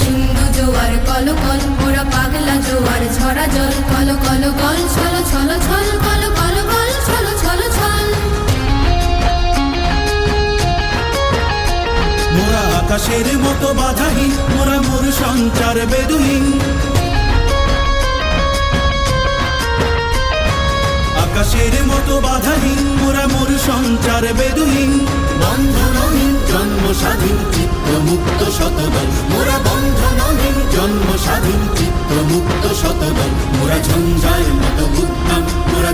সিন্ধু জোয়ার কলকল মোরা পাগলা জোয়ার ঝরা জল, কল কল গল ছল ছল ছল, কল কল গল ছল ছল ছল। মোরা আকাশের মতো বাধাহীন, মোরা মোর সঞ্চার বেদুহীন। আকাশের মতো বাধাহীন, মোরা মোর সঞ্চার বেদুহীন।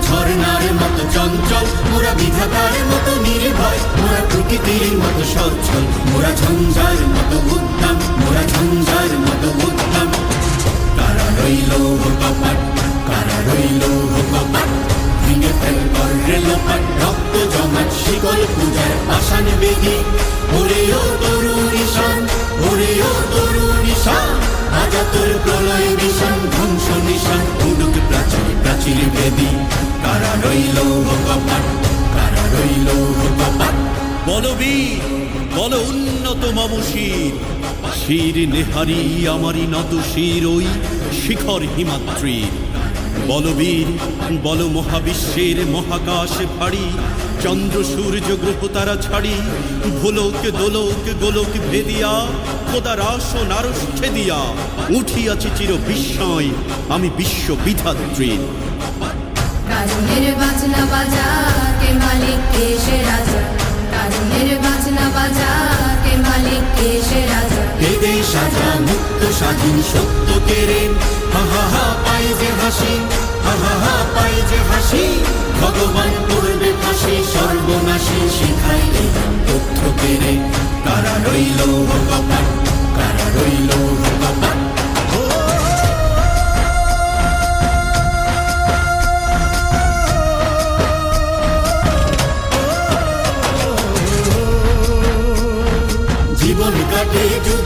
ঝর্ণার মতো চঞ্চল, মোরা বিধাতার মতো নির্ভয়, মোরা প্রকৃতির মতো সচ্ছল, মোরা ঝঞ্ঝার মতো উদ্যম মোরা ঝঞ্ঝার মতো উদ্যম কারা রইল কপাট, কারা রইল কপাট, ভেঙে ফেল করলে লোপাট, রক্ত জমাট শিকল, পূজার পাষাণ বেদি রইল কপাট কারা রইল কপাট বলবীর বল উন্নত মম শির। নেহারি আমারই নত শির ওই শিখর হিমাদ্রির। বলবীর বল মহাবিশ্বের মহাকাশ ভারী। চন্দ্র, সূর্য, গ্রহ তারা ছাড়ি। ভোলক, দোলক, গোলক ভেদিয়া খোদার আসন আরস ছেদিয়া। উঠিয়াছি চির বিস্ময়, আমি বিশ্ব বিধাত্রীর কাজনের বাজনা বাজা, কে মালিক, কে সে রাজা? কাজনের বাজনা বাজা, কে মালিক, কে সে রাজা? বেদে সাজা, মুক্ত, স্বাধীন, সত্য কেড়ে হা হা হা পাই যে হাসি, হা হা হা পাই যে হাসি। ভগবান করবে ফাঁসি, সর্বনাশী শিখাইলে তথ্য কেড়ে কারা রইল কপাট কারা রইল We do.